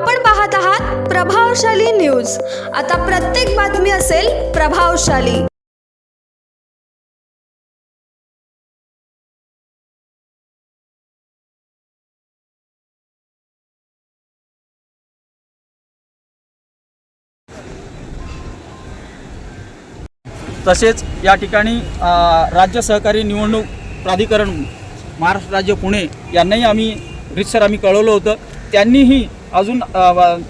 आपण पाहत आहात प्रभावशाली न्यूज. आता प्रत्येक बातमी असेल प्रभावशाली. तसेच या ठिकाणी राज्य सहकारी निवडणूक प्राधिकरण महाराष्ट्र राज्य पुणे यांनाही आम्ही रितसर आम्ही कळवलं होतं. त्यांनीही अजून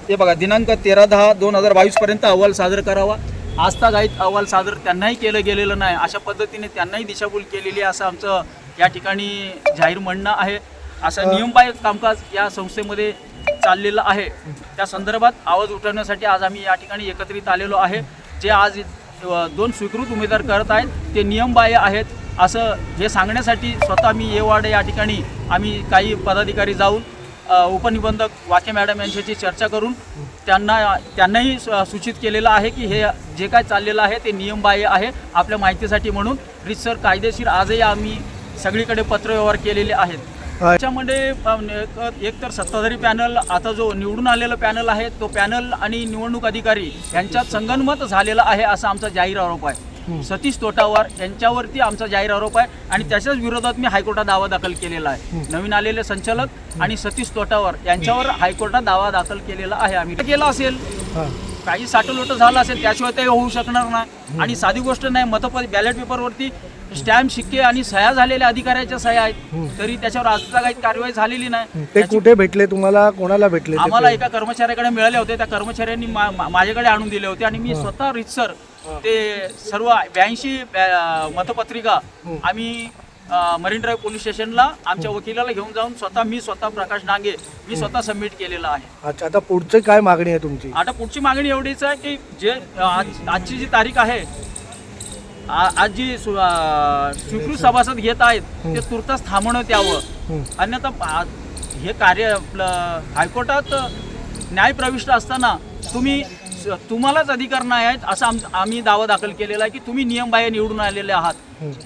ते बघा दिनांक तेरा दहा दोन हजार बावीसपर्यंत अहवाल सादर करावा. आस्थागायित अहवाल सादर त्यांनाही केलं गेलेलं नाही. अशा पद्धतीने त्यांनाही दिशाभूल केलेली आहे असं आमचं या ठिकाणी जाहीर म्हणणं आहे. असं नियमबाह्य कामकाज या संस्थेमध्ये चाललेलं आहे. त्या संदर्भात आवाज उठवण्यासाठी आज आम्ही या ठिकाणी एकत्रित आलेलो आहे. जे आज दोन स्वीकृत उमेदवार करत आहेत ते नियमबाह्य आहेत. असं हे सांगण्यासाठी स्वतः मी येवाड या ठिकाणी आम्ही काही पदाधिकारी जाऊन उपनिबंधक वाके मॅडम यांच्याशी चर्चा करून त्यांना त्यांनाही सूचित केलेलं आहे की हे जे काय चाललेलं आहे ते नियमबाह्य आहे आपल्या माहितीसाठी म्हणून. रितसर कायदेशीर आजही आम्ही सगळीकडे पत्रव्यवहार केलेले आहेत. त्याच्यामध्ये एक तर सत्ताधारी पॅनल आता जो निवडून आलेला पॅनल आहे तो पॅनल आणि निवडणूक अधिकारी यांच्यात संगनमत झालेला आहे असा आमचा जाहीर आरोप आहे. सतीश तोटावर यांच्यावरती आमचा जाहीर आरोप आहे आणि त्याच्याच विरोधात मी हायकोर्टात दावा दाखल केलेला आहे. नवीन आलेले संचालक आणि सतीश तोटावर यांच्यावर हायकोर्टात दावा दाखल केलेला आहे. आम्ही केला असेल. काही साठवलोट झालं असेल त्याशिवाय ते होऊ शकणार नाही. आणि साधी गोष्ट नाही मतपद बॅलेट पेपरवरती स्टॅम्प शिक्के आणि सह्या झालेल्या अधिकाऱ्याच्या सह्या आहेत. तरी त्याच्यावर आजचा काही कारवाई झालेली नाही. ते कुठे भेटले? तुम्हाला कोणाला भेटले ते? आम्हाला एका कर्मचाऱ्याकडे मिळाले होते. त्या कर्मचाऱ्यांनी मा- मा- माझ्याकडे आणून दिले होते आणि मी स्वतः रितसर ते सर्व ब्याऐंशी मतपत्रिका आम्ही अ, मरीन ड्राईव्ह पोलीस स्टेशनला आमच्या वकिलाला घेऊन जाऊन स्वतः मी स्वतः प्रकाश डांगे मी स्वतः सबमिट केलेलं आहे. अच्छा आता पुढची काय मागणी आहे तुमची? आता पुढची मागणी एवढीच आहे की जे आज आजची जी तारीख आहे आज जी स्वीकृत सभासद घेत आहेत ते तुर्तास थांबवण्यात यावं. अन्यथा हे कार्य आपलं हायकोर्टात न्याय प्रविष्ट असताना तुम्ही तुम्हालाच अधिकार नाही आहेत असं आम आम्ही दावा दाखल केलेला आहे की तुम्ही नियमबाह्य निवडून आलेले आहात.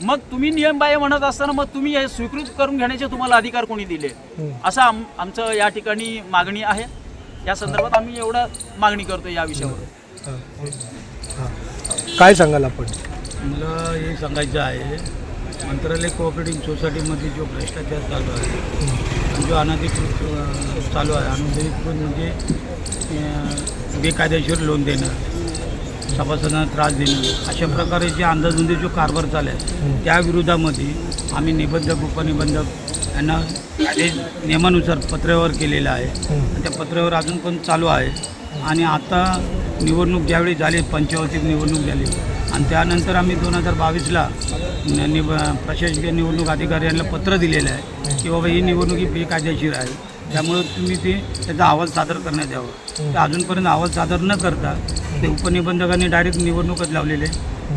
मग तुम्ही नियमबाह्य म्हणत असताना मग तुम्ही हे स्वीकृत करून घेण्याचे तुम्हाला अधिकार कोणी दिले? असं आम आमचं या ठिकाणी मागणी आहे. या संदर्भात आम्ही एवढं मागणी करतो या विषयावर. काय सांगाल आपण? मला हे सांगायचं आहे मंत्रालय कोऑपरेटिव्ह सोसायटीमध्ये जो भ्रष्टाचार चालू आहे जो अनधिकृत चालू आहे अनधिकृत म्हणजे बेकायदेशीर लोन देणं सभासदांना त्रास देणं अशा प्रकारे जे अंदाजमध्ये जो कारभार चालू आहे त्या विरोधामध्ये आम्ही निबंधक उपनिबंधक यांना नियमानुसार पत्रव्यवहार केलेला आहे. त्या पत्रव्यवहार अजून पण चालू आहे. आणि आता निवडणूक ज्यावेळी झाली पंचायतीत निवडणूक झाली आणि त्यानंतर आम्ही दोन हजार बावीसला निव प्रशासकीय निवडणूक अधिकारी यांना पत्र दिलेलं आहे की बाबा ही निवडणूक ही बेकायदेशीर आहे. त्यामुळं तुम्ही ते त्याचा अहवाल सादर करण्यात यावं. तर अजूनपर्यंत अहवाल सादर न करता ते उपनिबंधकांनी डायरेक्ट निवडणूकच लावलेले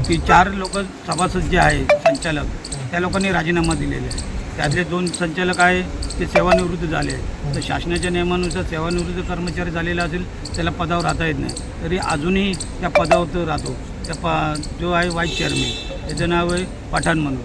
की चार लोक सभासद जे आहे संचालक त्या लोकांनी राजीनामा दिलेला आहे. त्यातले दोन संचालक आहे ते सेवानिवृत्त झाले आहेत. तर शासनाच्या नियमानुसार सेवानिवृत्त कर्मचारी झालेला असेल त्याला पदावर राहता येत नाही. तरी अजूनही त्या पदावर राहतो. त्या प जो आहे व्हाईस चेअरमॅन त्याचं नाव आहे पठाण म्हणून.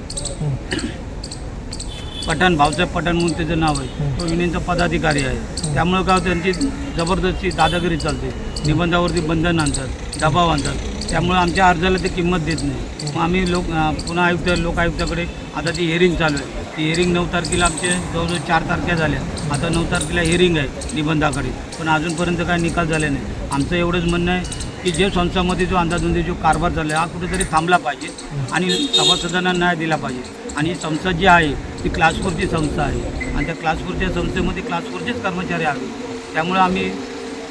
पठाण भाऊसाहेब पठाण म्हणून त्याचं नाव आहे. तो युनियनचा पदाधिकारी आहे. त्यामुळं काय त्यांची जबरदस्ती दादागिरी चालते. निबंधावरती बंधन आणतात दबाव आणतात. त्यामुळं आमच्या अर्जाला ते किंमत देत नाही. मग आम्ही लोक पुन्हा आयुक्त लोकायुक्ताकडे आता ती हिअरिंग चालू आहे. ती हिअरिंग नऊ तारखेला आमचे जवळजवळ चार तारख्या झाल्या. आता नऊ तारखेला हिअरिंग आहे निबंधाकडे. पण अजूनपर्यंत काय निकाल झाले नाही. आमचं एवढंच म्हणणं आहे की जे संस्थामध्ये जो अंदाजोंदी जो कारभार झाला आहे हा कुठेतरी थांबला पाहिजे आणि सभासदांना न्याय दिला पाहिजे. आणि ही संस्था जी आहे ती क्लास फोरची संस्था आहे. आणि त्या क्लास फोरच्या संस्थेमध्ये क्लास फोरचेच कर्मचारी हवे त्यामुळे आम्ही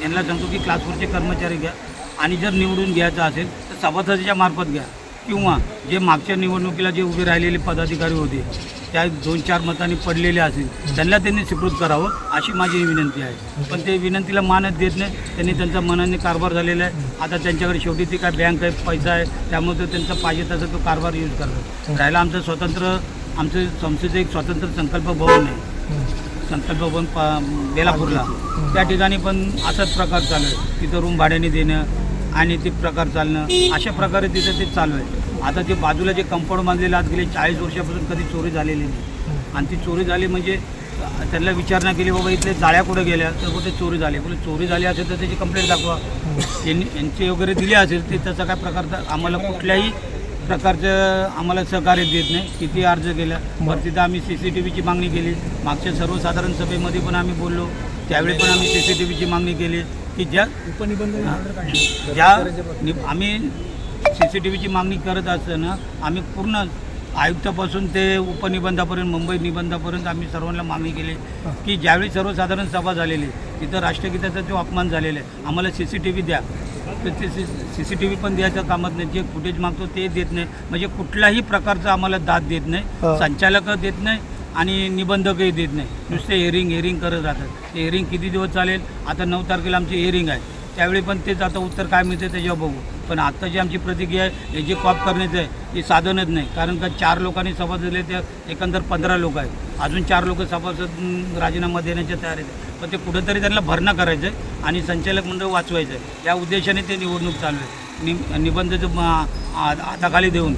यांना सांगतो की क्लास फोरचे कर्मचारी घ्या. आणि जर निवडून घ्यायचं असेल तर सभासदाच्या मार्फत घ्या. किंवा जे मागच्या निवडणुकीला जे उभे राहिलेले पदाधिकारी होते त्या दोन चार मतांनी पडलेले असेल त्यांना त्यांनी स्वीकृत करावं अशी माझी विनंती आहे. पण ते विनंतीला मानच देत नाही. त्यांनी त्यांचा मनाने कारभार झालेला आहे. आता त्यांच्याकडे शेवटी ती काय बँक आहे पैसा आहे त्यामुळे तो त्यांचा पाहिजे तसा तो कारभार यूज करतात. राहिला आमचं स्वतंत्र आमचं संस्थेचं एक स्वतंत्र संकल्प भवन आहे. संकल्प भवन प बेलापूरला. त्या ठिकाणी पण असाच प्रकार चालू आहे. तिथं रूम भाड्याने देणं आणि ते प्रकार चालणं अशा प्रकारे तिथं ते चालू आहे. आता ते बाजूला जे कंपाऊंड बांधलेलं आज गेले चाळीस वर्षापासून कधी चोरी झालेली नाही. आणि ती चोरी झाली म्हणजे त्यांना विचारणा केली बाबा इथले जाळ्या कुठे गेल्या? तर कुठे चोरी झाली. बोले चोरी झाली असेल तर त्याची कंप्लेंट दाखवा. यांनी यांची वगैरे दिली असेल ते त्याचा काय प्रकारचा आम्हाला कुठल्याही प्रकारचं आम्हाला सहकार्य देत नाही. किती अर्ज केला वरती तर आम्ही सी सी टी व्हीची मागणी केली. मागच्या सर्वसाधारण सभेमध्ये पण आम्ही बोललो. त्यावेळी पण आम्ही सी सी टी व्हीची मागणी केली. की ज्या उपनिबंध ज्या नि- आम्ही सी सी टी व्हीची मागणी करत असताना आम्ही पूर्ण आयुक्तापासून ते उपनिबंधापर्यंत मुंबई निबंधापर्यंत आम्ही सर्वांना मागणी केली की ज्यावेळी सर्वसाधारण सभा झालेली तिथं राष्ट्रगीताचा जो अपमान झालेला आहे आम्हाला सी सी टी व्ही द्या. तर ते सी सी टी व्ही पण द्यायचं कामात नाही जे फुटेज मागतो ते देत नाही. म्हणजे कुठल्याही प्रकारचा आम्हाला दाद देत नाही. संचालक देत नाही आणि निबंधकही देत नाही. नुसते हेअरिंग हेअरिंग करत राहतात. ते हेअरिंग किती दिवस चालेल? आता नऊ तारखेला आमची हेअरिंग आहे. त्यावेळी पण तेच आता उत्तर काय मिळते त्याच्यावर बघू. पण आता जी आमची प्रतिक्रिया आहे हे जे कॉप करण्याचं आहे हे साधनच नाही. कारण का चार लोकांनी सभासद दिले त्या एकंदर पंधरा लोक आहेत. अजून चार लोक सभासद राजीनामा देण्याच्या तयारीत आहे पण ते कुठंतरी त्यांना भरणा करायचं आहे आणि संचालक मंडळ वाचवायचं आहे. या उद्देशाने ते निवडणूक चालू आहे. नि निबंधाचं हाताखाली देऊन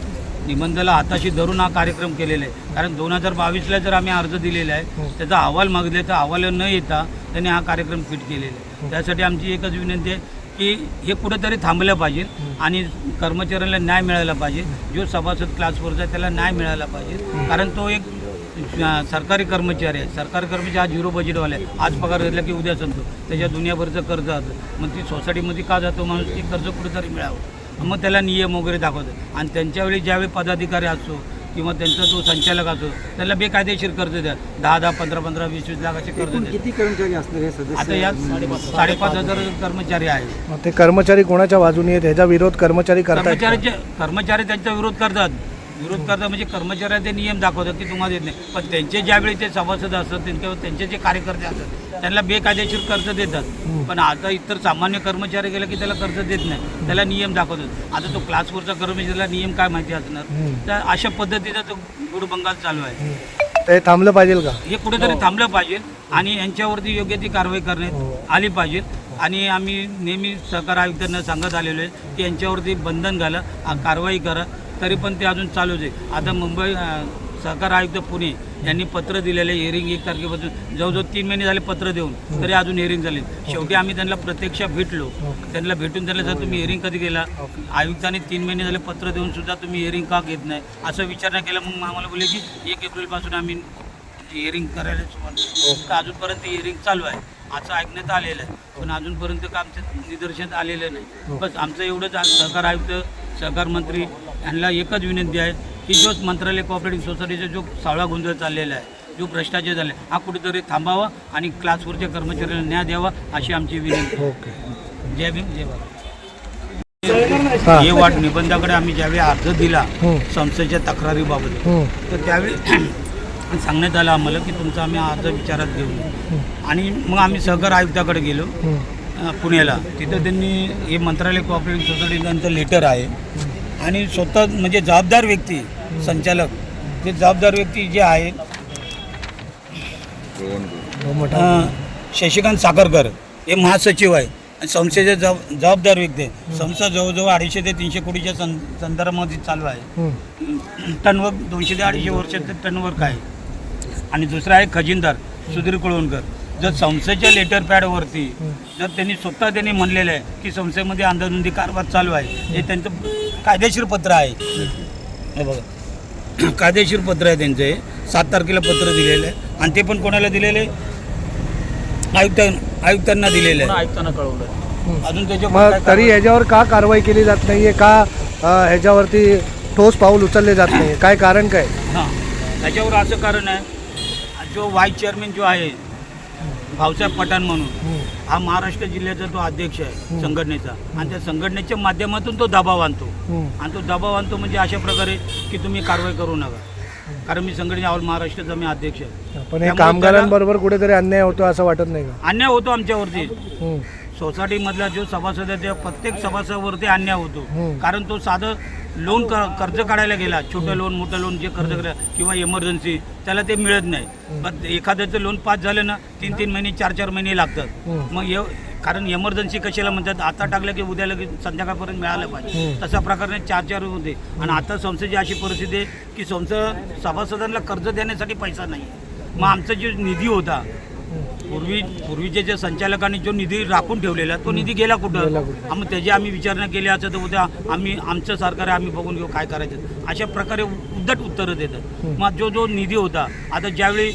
निबंधाला हाताशी धरून हा कार्यक्रम केलेला आहे. कारण दोन हजार बावीसला जर आम्ही अर्ज दिलेला आहे त्याचा अहवाल मागितले तर अहवाल न येता त्यांनी हा कार्यक्रम फिट केलेला आहे. त्यासाठी आमची एकच विनंती आहे की हे कुठेतरी थांबलं पाहिजे आणि कर्मचाऱ्यांना न्याय मिळायला पाहिजे. जो सभासद क्लासवरचा आहे त्याला न्याय मिळायला पाहिजे. कारण तो एक सरकारी कर्मचारी आहे. सरकारी कर्मचारी आज झिरो बजेटवाले आहे. आज पगार घेतला की उद्या संपतो. त्याच्या दुनियाभरचं कर्ज असतं. मग ती सोसायटीमध्ये का जातो माणूस? की कर्ज कुठेतरी मिळावं. मग त्याला नियम वगैरे दाखवतात. आणि त्यांच्यावेळी ज्यावेळी पदाधिकारी असतो किंवा त्यांचा तो संचालक असतो त्याला बेकायदेशीर कर्ज द्या. दहा दहा पंधरा पंधरा वीस वीस लाखाचे कर्ज द्या. किती कर्मचारी असणार हे सदस्य? आता यात साडेपाच हजार कर्मचारी आहेत. मग ते कर्मचारी कोणाच्या बाजूने आहेत? ह्याचा विरोध कर्मचारी करतायत का? कर्मचाऱ्यांचे कर्मचारी त्यांचा विरोध करतात. विरोध करतात म्हणजे कर्मचाऱ्यांचे नियम दाखवतात की तुम्हाला देत नाही. पण त्यांचे ज्यावेळी ते सभासद असतात त्यांच्या त्यांचे जे कार्यकर्ते असतात त्यांना बेकायदेशीर कर्ज देतात. पण आता इतर सामान्य कर्मचारी गेला की त्याला कर्ज देत नाही. त्याला नियम दाखवतात. आता तो क्लासवरचा कर्मचारीला नियम काय माहिती असणार? तर अशा पद्धतीचा तो गुडबंगाल चालू आहे. ते थांबलं पाहिजे का? हे कुठेतरी थांबलं पाहिजे आणि यांच्यावरती योग्य ती कारवाई करण्यात आली पाहिजे. आणि आम्ही नेहमी सहकार आयुक्तांना सांगत आलेलो आहे की यांच्यावरती बंधन घाला कारवाई करा. तरी पण ते अजून चालूच आहे आता मुंबई सहकार आयुक्त पुणे यांनी पत्र दिलेलं आहे हिअरिंग एक तारखेपासून. जवळजवळ तीन महिने झाले पत्र देऊन तरी अजून हिअरिंग झाली शेवटी आम्ही त्यांना प्रत्यक्ष भेटलो. त्यांना भेटून त्यांना जर तुम्ही हिअरिंग कधी केला? आयुक्तांनी तीन महिने झाले पत्र देऊन सुद्धा तुम्ही हिअरिंग का घेत नाही? असं विचारणा केला. मग आम्हाला बोलले की एक एप्रिलपासून आम्ही हिअरिंग करायला सुरुवात अजूनपर्यंत हिअरिंग चालू आहे. असं ऐकण्यात आलेलं आहे. पण अजूनपर्यंत का आमचं निदर्शनात आलेलं नाही. बस आमचं एवढंच सहकार आयुक्त सहकार मंत्री यांना एकच विनंती आहे की जो मंत्रालय कोऑपरेटिव्ह सोसायटीचा जो सावळा गोंधळ चाललेला आहे जो भ्रष्टाचार झाला आहे, हा कुठेतरी थांबावा आणि क्लासवरच्या कर्मचाऱ्यांना न्याय द्यावा अशी आमची विनंती आहे. ओके जय भीम जय भारत हा. हे वाट निबंधाकडे आम्ही ज्यावेळी अर्ज दिला हं. संस्थेच्या तक्रारीबाबत हं. तर त्यावेळी सांगण्यात आलं आम्हाला की तुमचा आम्ही अर्ज विचारात घेऊ आणि मग आम्ही सहकार आयुक्ताकडे गेलो हं. पुण्याला तिथं त्यांनी हे मंत्रालय कोऑपरेटिव्ह सोसायटीचं लेटर आहे आणि स्वतः म्हणजे जबाबदार व्यक्ती संचालक. ते जबाबदार व्यक्ती जे आहेत शशिकांत साखरकर हे महासचिव आहे आणि संस्थेचे जबाब जबाबदार व्यक्ती आहे संस्था जवळजवळ अडीचशे ते तीनशे कोटीच्या सं संदर्भामध्ये चालू आहे. हं. टनवर दोनशे ते अडीचशे वर्षाचं टनवर काय आणि दुसरा आहे खजिनदार सुधीर कुळवणकर. जर संस्थेच्या लेटर पॅडवरती जर त्यांनी स्वतः त्यांनी म्हणलेलं आहे की संस्थेमध्ये अंदाधुंदी कारभार चालू आहे हे त्यांचं कायदेशीर पत्र आहे. हे बघा. कायदेशीर पत्र आहे त्यांचं हे. सात तारखेला पत्र दिलेलं आहे. आणि ते पण कोणाला दिलेलं आहे? आयुक्त आयुक्तांना दिलेलं आहे. आयुक्तांना कळवलं अजून त्याच्या तरी ह्याच्यावर का कारवाई केली जात नाहीये? का ह्याच्यावरती ठोस पाऊल उचलले जात नाही काय कारण काय? हां. त्याच्यावर असं कारण आहे. जो व्हाईस चेअरमॅन जो आहे भाऊसाहेब पठाण म्हणून. हं. हा महाराष्ट्र जिल्ह्याचा तो अध्यक्ष आहे संघटनेचा. आणि त्या संघटनेच्या माध्यमातून तो दबाव आणतो. हं. आणि तो दबाव आणतो म्हणजे अशा प्रकारे की तुम्ही कारवाई करू नका. कारण मी संघटने ऑल महाराष्ट्राचा मी अध्यक्ष आहे. पण हे त्यामुळे कामगारांबरोबर कुठेतरी अन्याय होतो असं वाटत नाही का? अन्याय होतो आमच्यावरती. हं. सोसायटीमधला जो सभासद आहे त्या प्रत्येक सभासदावरती अन्याय होतो. हं. कारण तो साधं लोन क कर्ज काढायला गेला छोटं लोन मोठं लोन जे कर्ज करा किंवा इमर्जन्सी त्याला ते मिळत नाही. पण एखाद्याचं लोन पास झालं ना तीन तीन महिने चार चार महिने लागतात. मग एव कारण इमर्जन्सी कशाला म्हणतात आता टाकलं की उद्या लगेच संध्याकाळपर्यंत मिळालं पाहिजे. तशा प्रकारे चार चार होते. आणि आता संस्थेची अशी परिस्थिती आहे की संस्था सभासदांना कर्ज देण्यासाठी पैसा नाही. मग आमचा जो निधी होता पूर्वी पूर्वीचे जे संचालकांनी जो निधी राखून ठेवलेला तो निधी गेला कुठं? मग त्याची आम्ही विचारणा केली असं तर उद्या आम्ही आमचं सरकार आहे आम्ही बघून घेऊ काय करायचं. अशा प्रकारे उद्धट उत्तरं देतात. मग जो जो निधी होता आता ज्यावेळी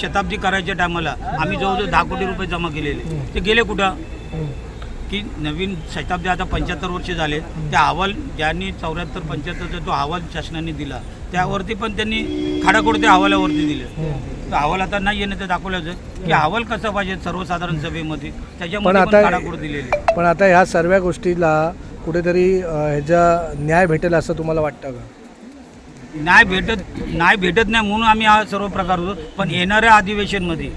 शताब्दी करायच्या टायमाला आम्ही जवळजवळ दहा कोटी रुपये जमा केलेले. ते गेले कुठं? की नवीन शताब्दी आता पंच्याहत्तर वर्ष झाले. त्या अहवाल ज्यांनी चौऱ्याहत्तर पंच्याहत्तरचा जो अहवाल शासनाने दिला त्यावरती पण त्यांनी खाडाखोड त्या अहवालावरती दिले तो अहवाल आता नाही येणं ते दाखवल्याचं की अहवाल कसा पाहिजे सर्वसाधारण सभेमध्ये? त्याच्यामध्ये पण आता- खाडाखोड दिलेली पण आता ह्या सर्व गोष्टीला कुठेतरी अ, ह्याच्या न्याय भेटेल असं तुम्हाला वाटतं का? नाही भेटत नाही भेटत नाही म्हणून आम्ही हा सर्व प्रकार होतो. पण येणाऱ्या अधिवेशनमध्ये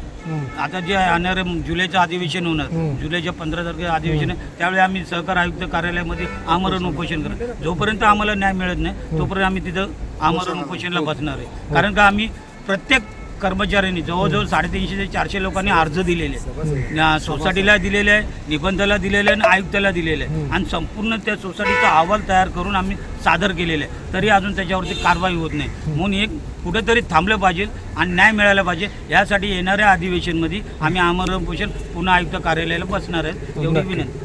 आता जे येणाऱ्या जुलैचं अधिवेशन होणार. जुलैच्या पंधरा तारखेचं अधिवेशन आहे त्यावेळी आम्ही सहकार आयुक्त कार्यालयामध्ये आमरण उपोषण. करणार. जोपर्यंत आम्हाला न्याय मिळत नाही तोपर्यंत आम्ही तिथं आमरण उपोषणला बसणार आहे. कारण का आम्ही प्रत्येक कर्मचाऱ्यांनी जवळजवळ साडेतीनशे ते चारशे लोकांनी अर्ज दिलेले आहेत. सोसायटीला दिलेले आहे निबंधाला दिलेले आहे आणि आयुक्ताला दिलेले आहे. आणि संपूर्ण त्या सोसायटीचा अहवाल तयार करून आम्ही सादर केलेले आहे. तरी अजून त्याच्यावरती कारवाई होत नाही. म्हणून एक कुठेतरी थांबलं पाहिजे आणि न्याय मिळायला पाहिजे. यासाठी येणाऱ्या अधिवेशनमध्ये आम्ही आमरण उपोषण पुन्हा आयुक्त कार्यालयाला बसणार आहेत. एवढी विनंती.